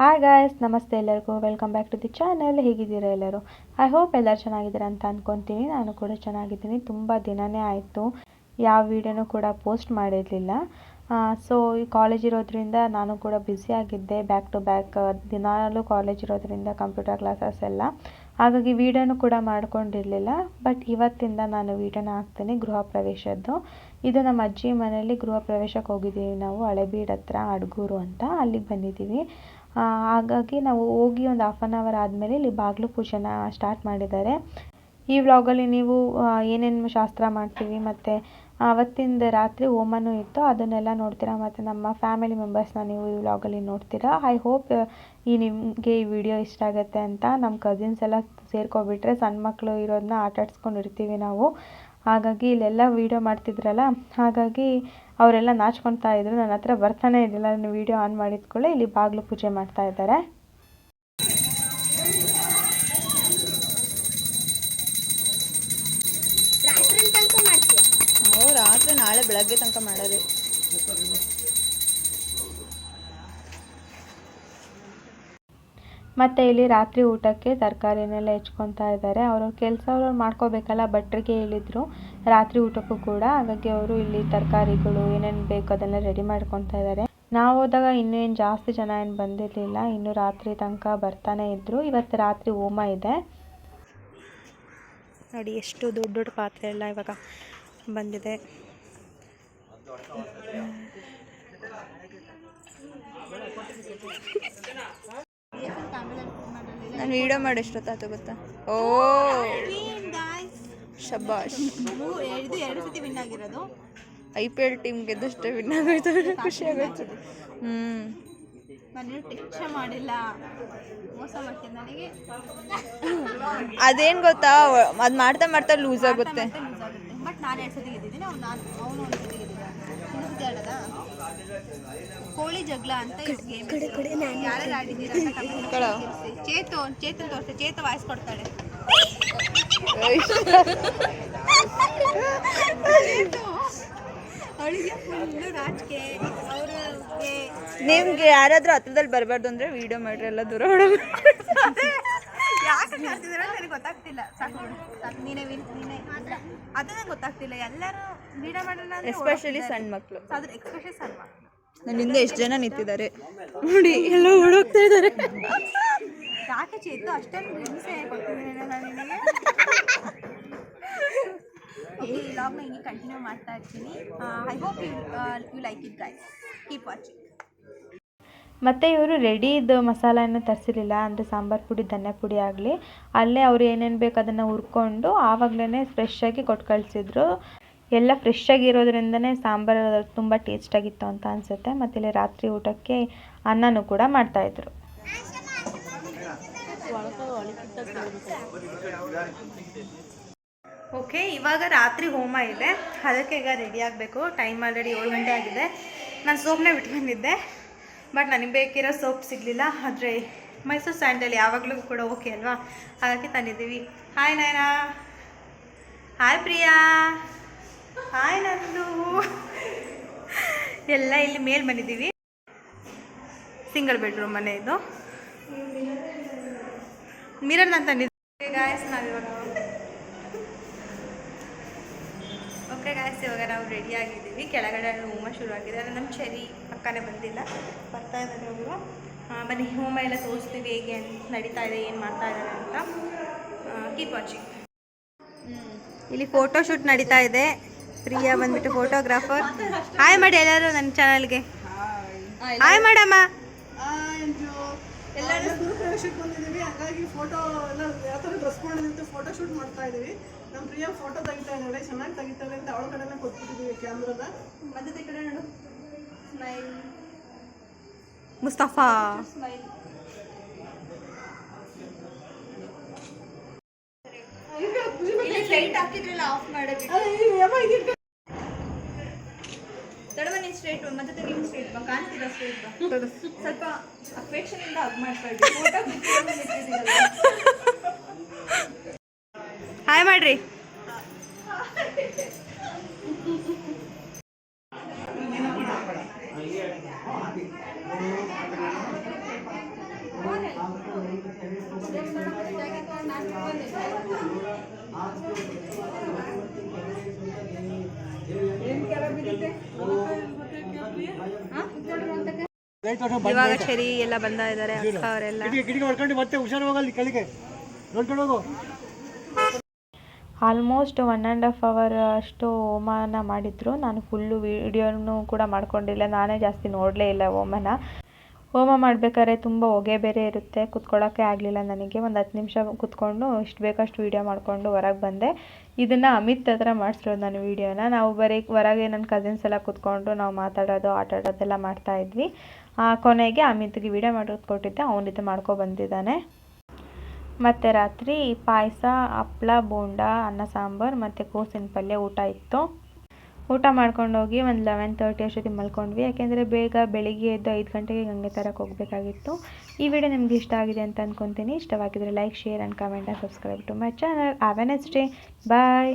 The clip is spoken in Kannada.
ಹಾಯ್ ಗಾಯ್ಸ್ ನಮಸ್ತೆ ಎಲ್ಲರಿಗೂ. Welcome back to the channel ಹೇಗಿದ್ದೀರಾ ಎಲ್ಲರೂ? ಐ ಹೋಪ್ ಎಲ್ಲರೂ ಚೆನ್ನಾಗಿದ್ದೀರಾ ಅಂತ ಅಂದ್ಕೊತೀನಿ ನಾನು ಕೂಡ ಚೆನ್ನಾಗಿದ್ದೀನಿ. ತುಂಬ ದಿನನೇ ಆಯಿತು. ಯಾವ ವೀಡಿಯೋನೂ ಕೂಡ ಪೋಸ್ಟ್ ಮಾಡಿರಲಿಲ್ಲ. ಸೊ ಈ ಕಾಲೇಜ್ ಇರೋದ್ರಿಂದ ನಾನು ಕೂಡ ಬ್ಯುಸಿ ಆಗಿದ್ದೆ. ಬ್ಯಾಕ್ ಟು ಬ್ಯಾಕ್ ದಿನಾಲೂ ಕಾಲೇಜ್ ಇರೋದ್ರಿಂದ ಕಂಪ್ಯೂಟರ್ ಕ್ಲಾಸಸ್ ಎಲ್ಲ. ಹಾಗಾಗಿ ವೀಡಿಯೋನು ಕೂಡ ಮಾಡ್ಕೊಂಡಿರಲಿಲ್ಲ. ಬಟ್ ಇವತ್ತಿಂದ ನಾನು ವೀಡಿಯೋನ ಹಾಕ್ತೀನಿ. ಗೃಹ ಪ್ರವೇಶದ್ದು. ಇದು ನಮ್ಮ ಅಜ್ಜಿ ಮನೆಯಲ್ಲಿ ಗೃಹ ಪ್ರವೇಶಕ್ಕೆ ಹೋಗಿದ್ದೀವಿ ನಾವು. ಹಳೆಬೀಡು ಹತ್ರ, ಅಡ್ಗೂರು ಅಂತ. ಅಲ್ಲಿಗೆ ಬಂದಿದ್ದೀವಿ. ಹಾಗಾಗಿ ನಾವು ಹೋಗಿ ಒಂದು ಹಾಫ್ ಆನ್ ಅವರ್ ಆದಮೇಲೆ ಇಲ್ಲಿ ಬಾಗಿಲು ಪೂಜೆನ ಸ್ಟಾರ್ಟ್ ಮಾಡಿದ್ದಾರೆ. ಈ ವ್ಲಾಗಲ್ಲಿ ನೀವು ಏನೇನು ಶಾಸ್ತ್ರ ಮಾಡ್ತೀವಿ ಮತ್ತು ಅವತ್ತಿಂದ ರಾತ್ರಿ ಹೋಮನೂ ಇತ್ತು, ಅದನ್ನೆಲ್ಲ ನೋಡ್ತೀರಾ ಮತ್ತು ನಮ್ಮ ಫ್ಯಾಮಿಲಿ ಮೆಂಬರ್ಸ್ನ ನೀವು ಈ ವ್ಲಾಗಲ್ಲಿ ನೋಡ್ತೀರಾ. ಐ ಹೋಪ್ ಈ ನಿಮಗೆ ಈ ವಿಡಿಯೋ ಇಷ್ಟ ಆಗುತ್ತೆ ಅಂತ ನಮ್ಮ ಕಸಿನ್ಸ್ ಎಲ್ಲ ಸೇರ್ಕೊಬಿಟ್ರೆ ಸಣ್ಣ ಮಕ್ಕಳು ಇರೋದನ್ನ ಆಟಾಡ್ಸ್ಕೊಂಡು ಇರ್ತೀವಿ ನಾವು. ಹಾಗಾಗಿ ಇಲ್ಲೆಲ್ಲ ವೀಡಿಯೋ ಮಾಡ್ತಿದ್ರಲ್ಲ, ಹಾಗಾಗಿ ಅವರೆಲ್ಲ ನಾಚ್ಕೊತಾ ಇದ್ರು ನನ್ನ ಹತ್ರ ಬರ್ತಾನೆ ಇದ್ದಿಲ್ಲ ನಾನು ವೀಡಿಯೋ ಆನ್ ಮಾಡಿದ್ಕೊಳ್ಳೆ ಇಲ್ಲಿ ಬಾಗಿಲು ಪೂಜೆ ಮಾಡ್ತಾ ಇದ್ದಾರೆ. ರಾತ್ರಿ ನಾಳೆ ಬೆಳಗ್ಗೆ ತನಕ ಮಾಡೋದು. ಮತ್ತು ಇಲ್ಲಿ ರಾತ್ರಿ ಊಟಕ್ಕೆ ತರಕಾರಿನೆಲ್ಲ ಹೆಚ್ಕೊತಾ ಇದ್ದಾರೆ. ಅವರು ಕೆಲಸ ಅವ್ರು ಮಾಡ್ಕೋಬೇಕಲ್ಲ, ಭಟ್ರಿಗೆ ಹೇಳಿದ್ರು. ರಾತ್ರಿ ಊಟಕ್ಕೂ ಕೂಡ. ಹಾಗಾಗಿ ಅವರು ಇಲ್ಲಿ ತರಕಾರಿಗಳು ಏನೇನು ಬೇಕು ಅದೆಲ್ಲ ರೆಡಿ ಮಾಡ್ಕೊತಾ ಇದ್ದಾರೆ. ನಾವು ಹೋದಾಗ ಇನ್ನೂ ಏನು ಜಾಸ್ತಿ ಜನ ಏನು ಬಂದಿರಲಿಲ್ಲ. ಇನ್ನು ರಾತ್ರಿ ತನಕ ಬರ್ತಾನೆ ಇದ್ದರು ಇವತ್ತು ರಾತ್ರಿ ಹೋಮ ಇದೆ. ನೋಡಿ, ಎಷ್ಟು ದೊಡ್ಡ ದೊಡ್ಡ ಪಾತ್ರೆ ಎಲ್ಲ ಇವಾಗ ಬಂದಿದೆ. ನಾನು ವಿಡಿಯೋ ಮಾಡಿ ಎಷ್ಟೊತ್ತಾಯ್ತು ಗೊತ್ತಾ? ಓ! ಶಬಾಷ್. ಇದು ಎರಡು ಸತಿ ವಿನ್ ಆಗಿರೋದು ಐ ಪಿ ಎಲ್ ಟೀಮ್ ಗೆದ್ದಷ್ಟೇ ವಿನ್ ಆಗೋಯ್ತು. ಖುಷಿ ಆಗೋಯ್ತು. ಹ್ಞೂ ನಾನು ಮಾಡಿಲ್ಲ. ಮೋಸ ಮಾಡ್ತೀನಿ ನನಗೆ. ಅದೇನು ಗೊತ್ತಾ? ಅದು ಮಾಡ್ತಾ ಮಾಡ್ತಾ ಲೂಸ್ ಆಗುತ್ತೆ. ನಾನು ಎರಡು ಸತಿ ಗೆದ್ದಿದ್ದೀನಿ ಅವ್ನು ನಾನು ಅವನು ಒಂದು ಸತಿ ಗೆದ್ದಿದ್ದಾನೆ. ಕೋಳಿ ಜಗಳ ಅಂತ ಗೇಮ್ ಯಾರ್ಯಾರು ಆಡಿದ್ದೀರಾ. ಚೇತು ಚೇತನ್ ತೋರಿಸಿ. ಚೇತು ವಾಯ್ಸ್ ಕೊಡ್ತಾಳೆ. ಅವಳಿಗೆ ಫುಲ್ಲು ರಾಜಕೀಯ ಅವ್ರಿಗೆ ನಿಮ್ಗೆ ಯಾರಾದ್ರೂ ಹತ್ರದಲ್ಲಿ ಬರಬಾರ್ದು ಅಂದ್ರೆ ವಿಡಿಯೋ ಮಾಡ್ರಿ ಎಲ್ಲ ದೂರ ಹೊಡೋದು ಯಾಕೆ ಮಾಡ್ತಿದಾರ ನನಗೆ ಗೊತ್ತಾಗ್ತಿಲ್ಲ. ಸಾಕು ಬಿಡು. ಸಾಕು. ನೀನೇ ವಿನ್ ನೀನೇ ಅದು ನಂಗೆ ಗೊತ್ತಾಗ್ತಿಲ್ಲ. ಎಲ್ಲರೂ ವಿಡಿಯೋ ಮಾಡೋಣ ಅಂದ್ರೆ ಎಸ್ಪೆಷಲಿ ಸಣ್ಣ ಮಕ್ಕಳು ಅದ್ರ ಎಕ್ಸ್ಪೆಷಲಿ ಸಣ್ಣ ನನ್ನ ಹಿಂದೆ ಎಷ್ಟು ಜನ ನಿಂತಿದ್ದಾರೆ? ನೋಡಿ ಎಲ್ಲ ಓಡೋಗ್ತಾ ಇದ್ದಾರೆ. ಯಾಕೆ ಚೇತು? ಅಷ್ಟೊಂದು ಹಿಂಸೆ ಕೊಡ್ತಿದ್ದೀನಿ ನಾನು ನಿನಗೆ. ಈ ಲಾಗ್ನ ಹಿಂಗೆ ಕಂಟಿನ್ಯೂ ಮಾಡ್ತಾ ಇರ್ತೀನಿ. I hope you you like it guys keep watching ಮತ್ತು ಇವರು ರೆಡಿ ಇದ್ದ ಮಸಾಲೆಯನ್ನು ತರಿಸಿರಲಿಲ್ಲ, ಅಂದರೆ ಸಾಂಬಾರು ಪುಡಿ, ಧನಿಯಾ ಪುಡಿ ಆಗಲಿ. ಅಲ್ಲೇ ಅವ್ರು ಏನೇನು ಬೇಕು ಅದನ್ನು ಹುರ್ಕೊಂಡು ಆವಾಗಲೇ ಫ್ರೆಶ್ಶಾಗಿ ಕೊಟ್ಟು ಕಳಿಸಿದ್ರು. ಎಲ್ಲ ಫ್ರೆಶ್ ಆಗಿರೋದ್ರಿಂದನೇ ಸಾಂಬಾರು ತುಂಬ ಟೇಸ್ಟಾಗಿತ್ತು ಅಂತ ಅನಿಸುತ್ತೆ. ಮತ್ತು ಇಲ್ಲಿ ರಾತ್ರಿ ಊಟಕ್ಕೆ ಅನ್ನನೂ ಕೂಡ ಮಾಡ್ತಾಯಿದ್ರು ಓಕೆ ಇವಾಗ ರಾತ್ರಿ ಹೋಮ ಇದೆ. ಅದಕ್ಕೆ ಈಗ ರೆಡಿ ಆಗಬೇಕು. ಟೈಮ್ ಆಲ್ರೆಡಿ ಏಳು ಗಂಟೆ ಆಗಿದೆ. ನಾನು ಸೋಪ್ನೇ ಬಿಟ್ಕೊಂಡಿದ್ದೆ. ಬಟ್ ನನಗೆ ಬೇಕಿರೋ ಸೋಪ್ ಸಿಗಲಿಲ್ಲ, ಆದರೆ ಮೈಸೂರು ಸ್ಯಾಂಡಲ್ ಯಾವಾಗಲೂ ಕೂಡ ಓಕೆ ಅಲ್ವಾ? ಹಾಗಾಗಿ ತಂದಿದ್ದೀವಿ. Hi Nayana. Hi Priya. Hi Nandu. ಎಲ್ಲ ಇಲ್ಲಿ ಮೇಲೆ ಬಂದಿದ್ದೀವಿ. ಸಿಂಗಲ್ ಬೆಡ್ರೂಮ್ ಮನೆ ಇದು. ಮಿರರ್ ನಾನು ತಂದಿದ್ದೆ. ಗಾಯಸ್ ನಾವಿವಾಗ ಓಕೆ ಗಾಯಸ್ ಇವಾಗ ನಾವು ರೆಡಿ ಆಗಿದ್ದೀವಿ. ಕೆಳಗಡೆ ಹೋಮ ಶುರು ಆಗಿದೆ ಆದರೆ ನಮ್ಮ ಚರಿ ಪಕ್ಕನೇ ಬಂದಿಲ್ಲ. ಬರ್ತಾ ಇದ್ದಾರೆ ಅವರು ಬನ್ನಿ ಹೋಮ ಎಲ್ಲ ತೋರಿಸ್ತೀವಿ ಹೇಗೆ ನಡೀತಾ ಇದೆ ಏನು ಮಾಡ್ತಾ ಇದ್ದಾರೆ ಅಂತ. ಕೀಪ್ ವಾಚಿಂಗ್ ಇಲ್ಲಿ ಫೋಟೋ ಶೂಟ್ ನಡೀತಾ ಇದೆ. ಪ್ರಿಯಾ ಬಂದ್ಬಿಟ್ಟು ಫೋಟೋಗ್ರಾಫರ್ ಹಾಯ್ ಮಾಡಿ ಎಲ್ಲರೂ ನನ್ನ ಚಾನಲ್ಗೆ ಹಾಯ್ ಮಾಡಮ್ಮ ಎಲ್ಲರೂ ಶೂಟ್ ಬಂದಿದ್ದೀವಿ. ಹಾಗಾಗಿ ಫೋಟೋ ಎಲ್ಲ ಯಾವ ಥರ ಡ್ರೆಸ್ ಮಾಡಿದಂತೆ ಫೋಟೋ ಶೂಟ್ ಮಾಡ್ತಾ ಇದೀವಿ ನಮ್ಮ ಪ್ರಿಯ ಫೋಟೋ ತೆಗಿತಾ ಇದ್ದಾಳೆ ಚೆನ್ನಾಗಿ ತೆಗಿತಾಳೆ ಅಂತ ಅವಳ ಕಡೆನೇ ಕೊಟ್ಬಿಟ್ಟಿದ್ದೀವಿ ಕ್ಯಾಮ್ರಾನ ಮಧ್ಯದ ಕಡೆ ನೋಡು. ಸ್ಮೈಲ್ ಮುಸ್ತಫಾ. ಸ್ಮೈಲ್ ಲೈಟ್ ಹಾಕಿದ್ರಲ್ಲ ಆಫ್ ತಡವ ನೀನು ಸ್ಟ್ರೇಟ್ ಮತ್ತೆ ನೀನು ಸ್ಟ್ರೇಟ್ ಬಾ. ಕಾಣ್ತಿಲ್ಲ ಸ್ಟ್ರೇಟ್ ಬಾ. ಸ್ವಲ್ಪ ಅಫೆಕ್ಷನಿಂದ ಹಗ್ ಮಾಡ್ತಾ ಫೋಟೋ ಮಾಡ್ರಿ ಇವಾಗ ಚರಿ ಎಲ್ಲ ಬಂದ ಇದ್ದಾರೆ ಅಕ್ಕ ಅವರೆಲ್ಲ. ಗಿಡಕ್ಕೆ ಹೊಡ್ಕೊಂಡು ಮತ್ತೆ ಹುಷಾರು ಹೋಗಲ್ಲಿ ಕಲಿಕೆ ನೋಡ್ಕೊಂಡು ಹೋಗು. Almost one and half hour ಅಷ್ಟು ಹೋಮನ ಮಾಡಿದ್ರು. ನಾನು ಫುಲ್ಲು ವೀಡಿಯೋನು ಕೂಡ ಮಾಡ್ಕೊಂಡಿಲ್ಲ. ನಾನೇ ಜಾಸ್ತಿ ನೋಡಲೇ ಇಲ್ಲ ಹೋಮನ ಹೋಮ ಮಾಡಬೇಕಾದ್ರೆ ತುಂಬ ಹೊಗೆ ಬೇರೆ ಇರುತ್ತೆ. ಕುತ್ಕೊಳ್ಳೋಕ್ಕೆ ಆಗಲಿಲ್ಲ ನನಗೆ. ಒಂದು ಹತ್ತು ನಿಮಿಷ ಕುತ್ಕೊಂಡು ಇಷ್ಟು ಬೇಕಷ್ಟು ವೀಡಿಯೋ ಮಾಡಿಕೊಂಡು ಹೊರಗೆ ಬಂದೆ. ಇದನ್ನು ಅಮಿತ್ ಹತ್ರ ಮಾಡಿಸಿರೋದು ನಾನು ವೀಡಿಯೋನ. ನಾವು ಬರೀ ಹೊರಗೆ ನನ್ನ ಕಸಿನ್ಸ್ ಎಲ್ಲ ಕುತ್ಕೊಂಡು ನಾವು ಮಾತಾಡೋದು ಆಟ ಆಡೋದೆಲ್ಲ ಮಾಡ್ತಾಯಿದ್ವಿ ಕೊನೆಗೆ ಅಮಿತ್ಗೆ ವೀಡಿಯೋ ಮಾಡೋದು ಕೊಟ್ಟಿದ್ದೆ ಅವನಿದ್ದು ಮಾಡ್ಕೊ ಬಂದಿದ್ದಾನೆ. ಮತ್ತು ರಾತ್ರಿ ಪಾಯಸ, ಹಪ್ಳ, ಬೋಂಡ, ಅನ್ನ ಸಾಂಬಾರು ಮತ್ತು ಕೋಸಿನ ಪಲ್ಯ ಊಟ ಇತ್ತು. ಊಟ ಮಾಡ್ಕೊಂಡೋಗಿ ಒಂದು ಲೆವೆನ್ ತರ್ಟಿ ಅಷ್ಟೊತ್ತಿಗೆ ಮಲ್ಕೊಂಡ್ವಿ. ಯಾಕೆಂದರೆ ಬೇಗ ಬೆಳಿಗ್ಗೆ ಎದ್ದು ಐದು ಗಂಟೆಗೆ ಗಂಗೆ ತರಕ್ಕೆ ಹೋಗಬೇಕಾಗಿತ್ತು. ಈ ವಿಡಿಯೋ ನಿಮ್ಗೆ ಇಷ್ಟ ಆಗಿದೆ ಅಂತ ಅಂದ್ಕೊತೀನಿ ಇಷ್ಟವಾಗಿದ್ದರೆ like share and comment and subscribe to my channel have a day bye